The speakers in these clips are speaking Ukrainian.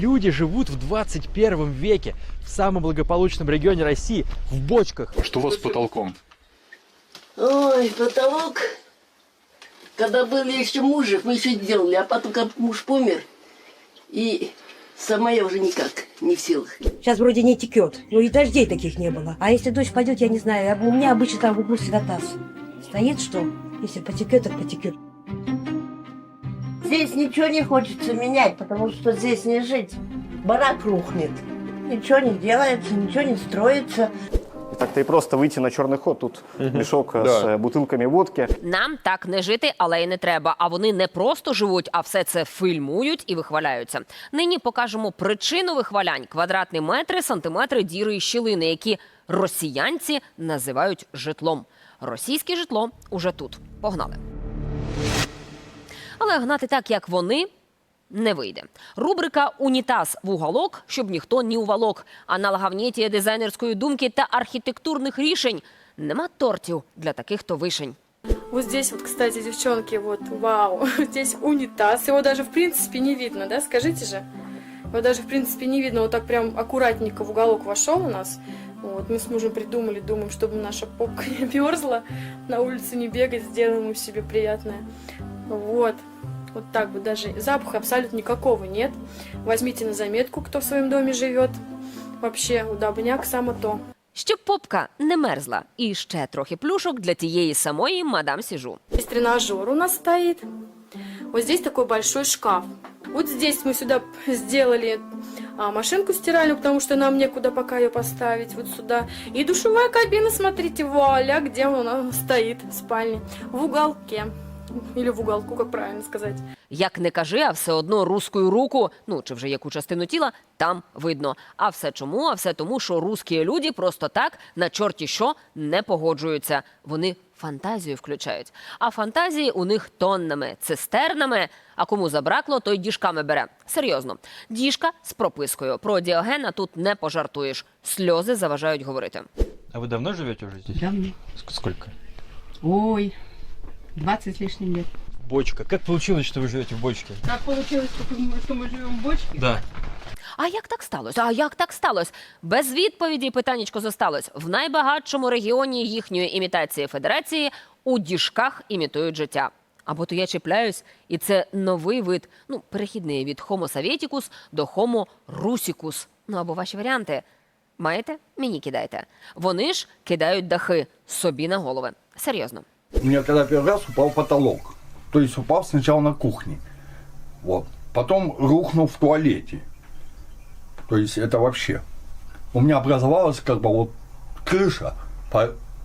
Люди живут в 21 веке в самом благополучном регионе России в бочках. Что у вас с потолком? Ой, потолок. Когда были еще мужик, мы еще делали, а потом, как муж помер, и сама я уже никак не в силах. Сейчас вроде не текет. Ну и дождей таких не было. А если дождь пойдет, я не знаю. У меня обычно там в углу всегда таз. Стоит что? Если потекет, так потекет. Здесь ничего не хочется менять, потому что здесь не жить. Барак рухнет. Ничего не делается, ничего не строится. И так-то и просто выйти на черный ход. Тут мешок Да. с э, бутылками водки. Нам так не жити, але й не треба. А вони не просто живуть, а все це фільмують і вихваляються. Нині покажемо причину вихвалянь: квадратні метри, сантиметри, діри і щілини, які росіянці називають житлом. Російське житло уже тут. Погнали. Але гнати так, як вони. Не вийде. Рубрика Унітаз в уголок, щоб ніхто не уволок. А на лагавніті дизайнерської думки та архітектурних рішень нема тортів для таких то вишень. Вот здесь вот, кстати, девчонки, вот, вау, здесь унитаз. Его даже, в принципе, не видно, да, скажите же? Его даже, в принципе, не видно. Вот так прям аккуратненько в уголок вошел у нас. Вот, мы с мужем придумали, думаем, чтобы наша попка не мерзла, на улицу не бегать, сделаем ему себе приятное. Вот. Вот так вот даже запаха абсолютно никакого нет. Возьмите на заметку, кто в своем доме живет. Вообще, удобняк само то. Щоб попка не мерзла. І ще трохи плюшок для тієї самої мадам Сіжу. Здесь тренажер у нас стоит. Вот здесь такой большой шкаф. Вот здесь мы сюда сделали а, машинку стиральную, потому что нам некуда пока ее поставить. Вот сюда. И душевая кабина, смотрите, вуаля, где она стоит в спальне. В уголке. Или в уголку, как правильно сказать. Як не кажи, а все одно рускою руку, ну чи вже яку частину тіла, там видно. А все чому? А все тому, що русські люди просто так на чорті що не погоджуються. Вони фантазію включають. А фантазії у них тоннами, цистернами. А кому забракло, той діжками бере. Серйозно, діжка з пропискою. Про діогена тут не пожартуєш. Сльози заважають говорити. А вы давно живете уже здесь? Давно. Сколько? Ой, 20 с лишним лет. Бочка. Как получилось, что вы живете в бочке? Как получилось, что мы, что мы живем в бочке? Да. А як так сталося? А як так сталося? Без відповіді питаннячко зосталось. В найбагатшому регіоні їхньої імітації федерації у діжках імітують життя. Або то я чіпляюсь, і це новий вид, ну, перехідний від Homo savieticus до Homo rusicus. Ну або ваші варіанти. Маєте? Мені кидайте. Вони ж кидають дахи собі на голови. Серйозно. У меня когда первый раз упал потолок. То есть упал сначала на кухне. Вот. Потом рухнул в туалете. То есть это вообще. У меня образовалась как бы вот крыша,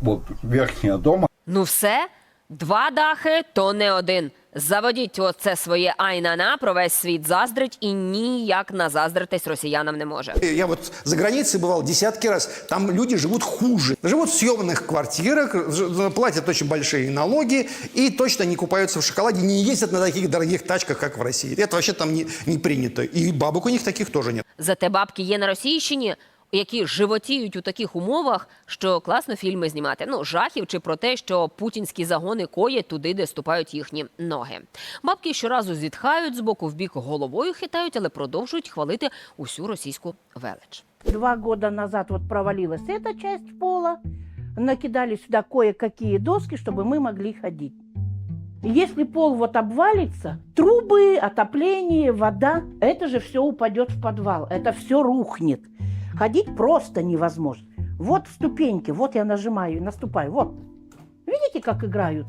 вот верхняя дома. Ну все, два дахи то не один. Заводіть оце своє айнана, про весь світ заздрить і ніяк назаздритись росіянам не може. Я вот за границей бывал десятки раз. Там люди живут хуже. Живут в съемных квартирах, ж- платят очень большие налоги и точно не купаются в шоколаде, не ездят на таких дорогих тачках, как в России. Это вообще там не, не принято. И бабок у них таких тоже нет. Зате бабки є на Російщині, які животіють у таких умовах, що класно фільми знімати. Ну, жахів чи про те, що путінські загони коять туди, де ступають їхні ноги. Бабки щоразу зітхають з боку в бік головою хитають, але продовжують хвалити усю російську велич. Два года назад вот провалилась эта часть пола, накидали сюда кое-какие доски, чтобы мы могли ходить. И Если пол вот обвалится, трубы, отопление, вода, это же все упадет в подвал, это все рухнет. Ходить просто невозможно. Вот ступеньки, вот я нажимаю и наступаю, вот. Видите, как играют?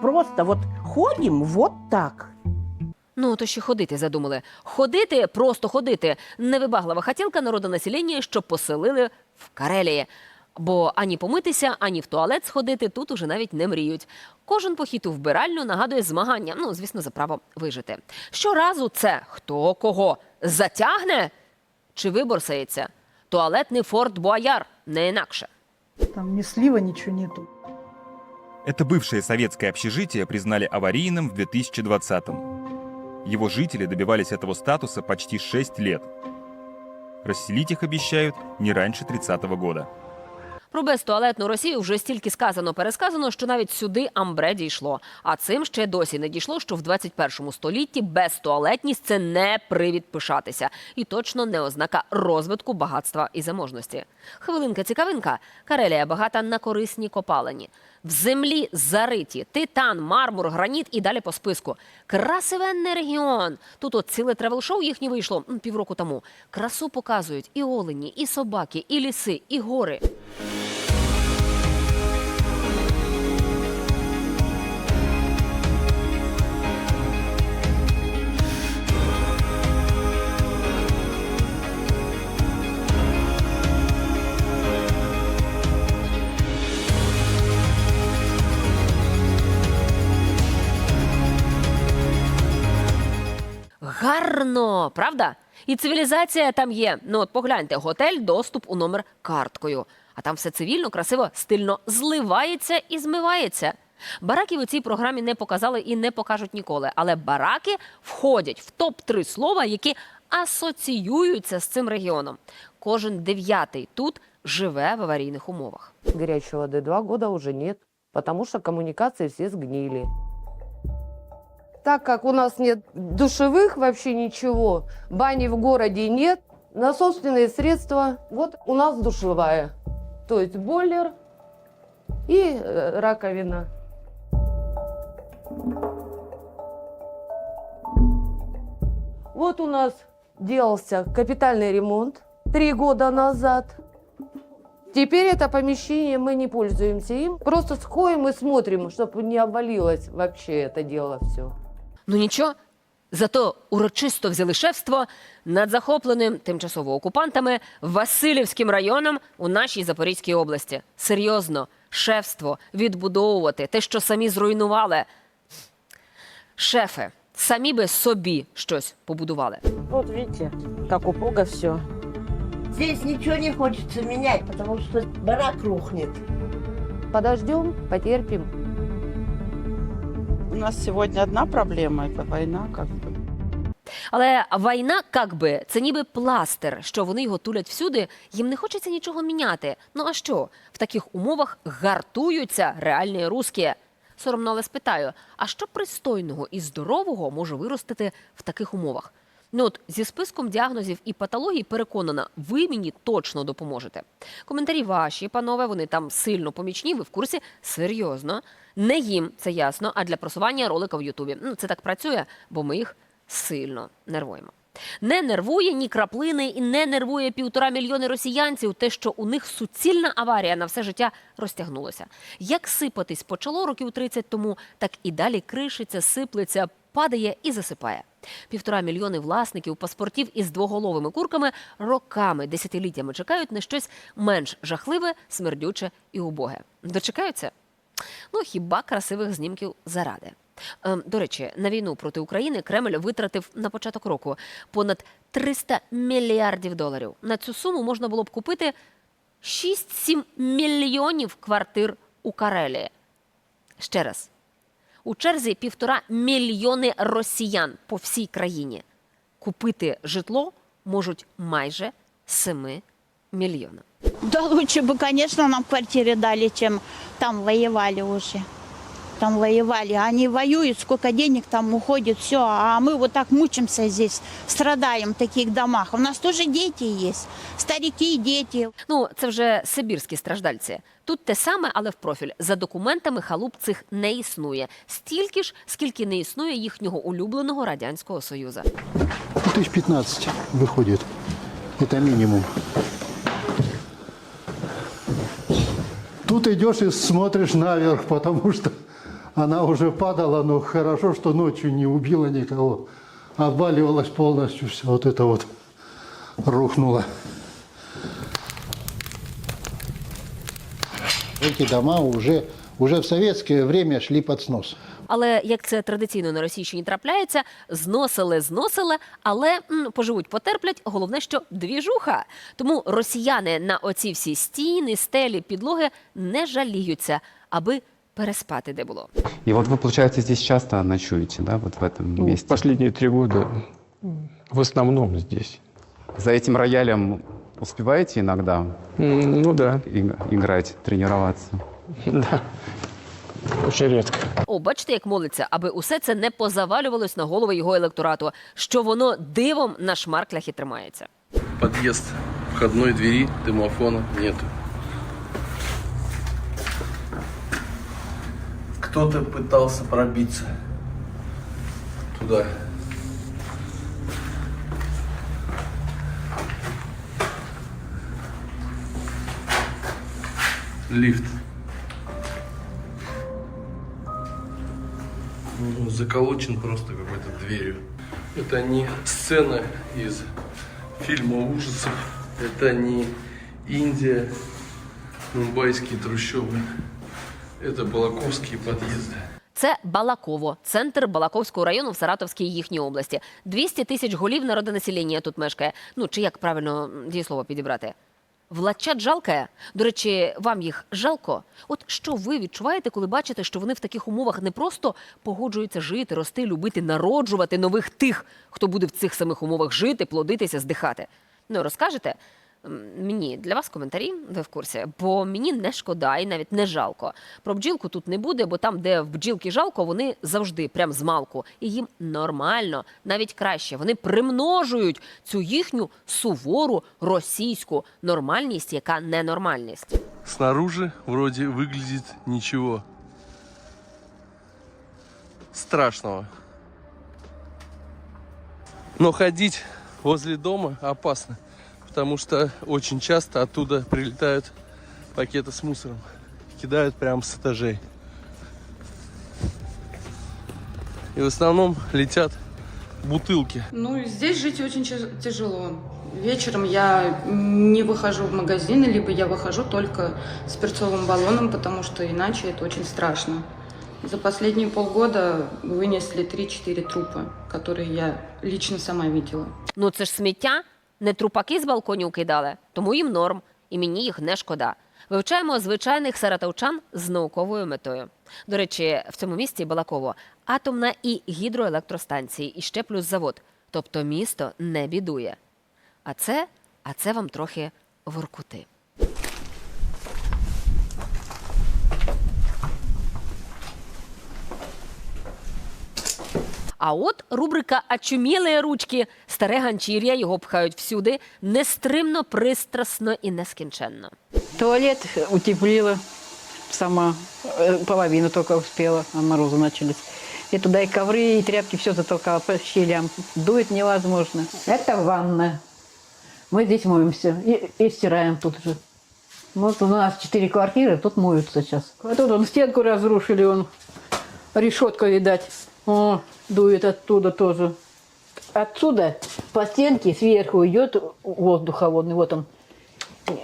Просто вот ходим вот так. Ну, то ще ходити задумали. Ходити, просто ходити. Невибаглива хотілка народонаселення, що поселили в Карелії. Бо ані помитися, ані в туалет сходити тут уже навіть не мріють. Кожен похід у вбиральню нагадує змагання, ну, звісно, за право вижити. Щоразу це хто кого затягне чи виборсається. Туалетний форт Буаяр не інакше. Там ни слива, ничего нету. Это бывшее советское общежитие признали аварийным в 2020-м. Его жители добивались этого статуса почти 6 лет. Расселить их обещают не раньше 30 года. Про безтуалетну Росію вже стільки сказано пересказано, що навіть сюди амбре дійшло. А цим ще досі не дійшло, що в 21 столітті безтуалетність – це не привід пишатися. І точно не ознака розвитку багатства і заможності. Хвилинка цікавинка. Карелія багата на корисні копалені. В землі зариті титан, мармур, граніт і далі по списку. Красивенний регіон. Тут от ціле тревел-шоу їхнє вийшло півроку тому. Красу показують і олені, і собаки, і ліси, і гори. Гарно, правда? І цивілізація там є. Ну от погляньте, готель, доступ у номер карткою. А там все цивільно, красиво, стильно зливається і змивається. Бараків у цій програмі не показали і не покажуть ніколи. Але бараки входять в топ-3 слова, які асоціюються з цим регіоном. Кожен дев'ятий тут живе в аварійних умовах. Горячей воды два года уже нет, потому что коммуникации все сгнили. Так как у нас нет душевых вообще ничего, бани в городе нет, на собственные средства, вот у нас душевая. То есть бойлер и э, раковина. Вот у нас делался капитальный ремонт три года назад. Теперь это помещение мы не пользуемся им. Просто сходим и смотрим, чтобы не обвалилось вообще это дело все. Ну нічого. Зато урочисто взяли шефство над захопленим тимчасово окупантами Васильівським районом у нашій Запорізькій області. Серйозно, шефство відбудовувати те, що самі зруйнували. Шефи самі би собі щось побудували. Вот видите, как упруго все. Здесь ничего не хочется менять, потому что барак рухнет. Подождем, потерпим. У нас сьогодні одна проблема – це війна, как бы. Але війна, как би, це ніби пластир, що вони його тулять всюди. Їм не хочеться нічого міняти. Ну а що? В таких умовах гартуються реальні русські. Соромно, але спитаю: а що пристойного і здорового може виростити в таких умовах? Ну от зі списком діагнозів і патологій переконана, ви мені точно допоможете. Коментарі ваші, панове, вони там сильно помічні. Ви в курсі серйозно. Не їм це ясно, а для просування ролика в Ютубі. Ну це так працює, бо ми їх сильно нервуємо. Не нервує ні краплини і не нервує півтора мільйони росіянців те, що у них суцільна аварія на все життя розтягнулася. Як сипатись почало років 30 тому, так і далі кришиться, сиплеться, падає і засипає. Півтора мільйони власників паспортів із двоголовими курками роками, десятиліттями чекають на щось менш жахливе, смердюче і убоге. Дочекаються? Ну хіба красивих знімків заради. Ем, До речі, на війну проти України Кремль витратив на початок року понад 300 мільярдів доларів. На цю суму можна було б купити 6-7 мільйонів квартир у Карелії. Ще раз. У черзі півтора мільйони росіян по всій країні. Купити житло можуть майже 7 мільйонів. Да лучше бы, конечно, нам квартиры дали, чем там воевали уже Там воевали. Они воюют, сколько денег там уходит, все. А мы вот так мучимся здесь, страдаем в таких домах. У нас тоже дети есть, старики, дети. Ну, це вже сибірські страждальці. Тут те саме, але в профіль. За документами халуп цих не існує. Стільки ж, скільки не існує їхнього улюбленого Радянського Союзу. Тысяч 15 выходит. Это минимум. Тут идешь и смотришь наверх, потому что она уже падала, но хорошо, что ночью не убила никого. Отваливалась полностью, все вот это вот рухнуло. Эти дома уже, уже в советское время шли под снос. Але як це традиційно на Російщині трапляється, зносили, зносили, але м, поживуть, потерплять. Головне, що двіжуха. Тому росіяни на оці всі стіни, стелі, підлоги не жаліються, аби переспати де було. И вот вы, получается, здесь часто ночуете, да, вот в этом месте? Последние три года в основном здесь. За этим роялем Успеваете иногда Ну да, иг- играть, тренироваться? да. Очень редко. О, бачите, як молиться, аби усе це не позавалювалось на голови його електорату, що воно дивом на шмарклях і тримається. Подъезд входной двери, домофона нет. Кто-то пытался пробиться туда. Лифт. Ну, Заколочен просто какой-то дверью. Это не сцена из фильма ужасов. Это не Индия, мумбайские трущобы. Это Балаковские подъезды. Це Балаково, центр Балаковського району в Саратовській їхній області. 200 тисяч голів народонаселення тут мешкає. Ну чи як правильно м, дієслово підібрати? Влачат жалкає. До речі, вам їх жалко. От що ви відчуваєте, коли бачите, що вони в таких умовах не просто погоджуються жити, рости, любити, народжувати нових тих, хто буде в цих самих умовах жити, плодитися, здихати. Ну розкажете? Мені для вас коментарі, ви в курсі, бо мені не шкода і навіть не жалко. Про бджілку тут не буде, бо там, де в бджілки жалко, вони завжди прям з малку. І їм нормально, навіть краще. Вони примножують цю їхню сувору російську нормальність, яка ненормальність. Снаружи вроде выглядит ничего страшного. Но ходить возле дома опасно, потому что очень часто оттуда прилетают пакеты с мусором, кидают прямо с этажей. И в основном летят бутылки. Ну, и здесь жить очень тяжело. Вечером я не выхожу в магазины, либо я выхожу только с перцовым баллоном, потому что иначе это очень страшно. За последние полгода вынесли 3-4 трупа, которые я лично сама видела. Ну це ж сміття, не трупаки з балконів кидали, тому їм норм, і мені їх не шкода. Вивчаємо звичайних саратовчан з науковою метою. До речі, в цьому місті Балаково атомна і гідроелектростанції, і ще плюс завод. Тобто місто не бідує. А це, а це вам трохи воркути. А от рубрика «Очумілі ручки. Старе ганчір'я його пхають всюди, нестримно, пристрасно і нескінченно. Туалет утеплила сама, э, половину только успела, а морозы начались. И туда и ковры, и тряпки, все затолкала по щелям. Дует невозможно. Это ванна. Мы здесь моемся и, и стираем тут же. Вот у нас четыре квартиры, тут моются сейчас. А тут он стенку разрушили, он решетка, видать. О, дует оттуда тоже. Отсюда по стенке сверху идет воздух холодный. Вот он.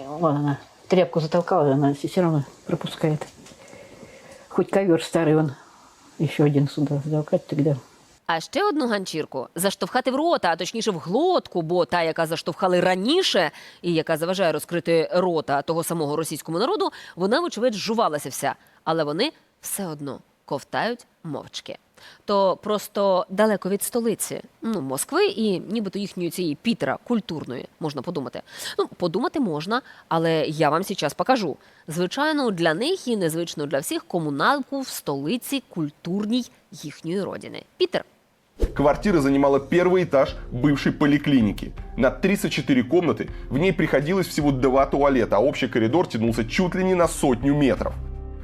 Вон она. Тряпку затолкала, она все равно пропускает. Хоть ковер старый он еще один сюда затолкать тогда. А ще одну ганчірку заштовхати в рота, а точніше в глотку, бо та, яка заштовхали раніше, і яка заважає розкрити рота того самого російському народу, вона, вочевидь, жувалася вся. Але вони все одно ковтають мовчки То просто далеко від столиці, ну, Москви і нібито їхньої цієї Пітера культурної, можна подумати. Ну, подумати можна, але я вам зараз покажу. Звичайно, для них і незвично для всіх комуналку в столиці культурній їхньої родини. Пітер. Квартира занимала первый этаж бывшей поликлиники. На 34 комнаты в ней приходилось всего два туалета, а общий коридор тянулся чуть ли не на сотню метров.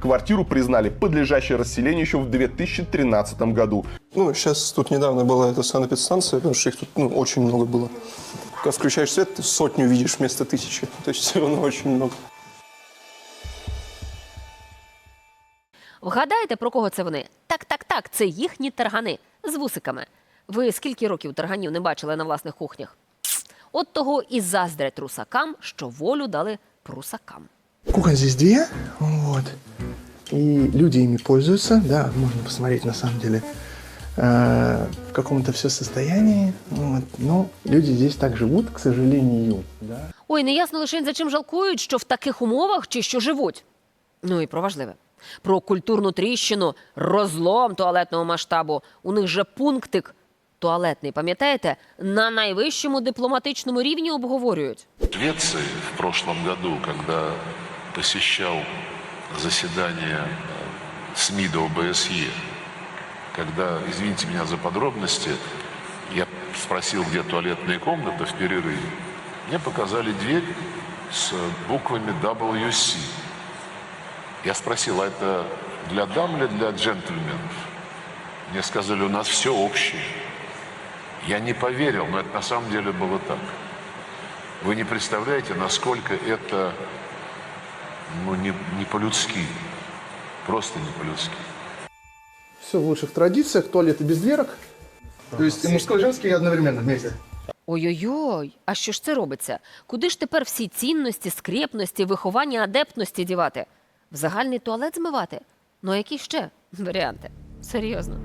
Квартиру признали подлежащей расселению еще в 2013 году. Ну, сейчас тут недавно была эта санэпидстанция, потому что их тут ну, очень много было. Когда включаешь свет, ты сотню видишь вместо тысячи. То есть все равно очень много. Вгадаєте, про кого це вони? Так, так, так, це їхні таргани з вусиками. Ви скільки років тарганів не бачили на власних кухнях? От того і заздрять русакам, що волю дали прусакам. Кухонь здесь две, вот. И люди ими пользуются, да, можно посмотреть на самом деле. Э, в каком-то все состоянии, вот. Но люди здесь так живут, к сожалению, да. Ой, не ясно лише за чим жалкують, що в таких умовах чи що живуть. Ну і про важливе. Про культурну тріщину, розлом туалетного масштабу. У них же пунктик туалетний, пам'ятаєте, на найвищому дипломатичному рівні обговорюють. В Швеции в прошлом году, когда посещал заседание СМИ до ОБСЕ, когда, извините меня за подробности, я спросил, где туалетная комната в перерыве, мне показали дверь с буквами WC. Я спросил, а это для дам или для джентльменов? Мне сказали, у нас все общее. Я не поверил, но это на самом деле было так. Вы не представляете, насколько это ну, не, не по-людски. Просто не по-людски. Все в лучших традициях, туалеты без дверок. То есть и мужской, и женский одновременно вместе. Ой-ой-ой, а що ж це робиться? Куди ж тепер всі цінності, скрепності, виховання адептності дівати? В загальний туалет змивати? Ну а які ще варіанти? Серйозно.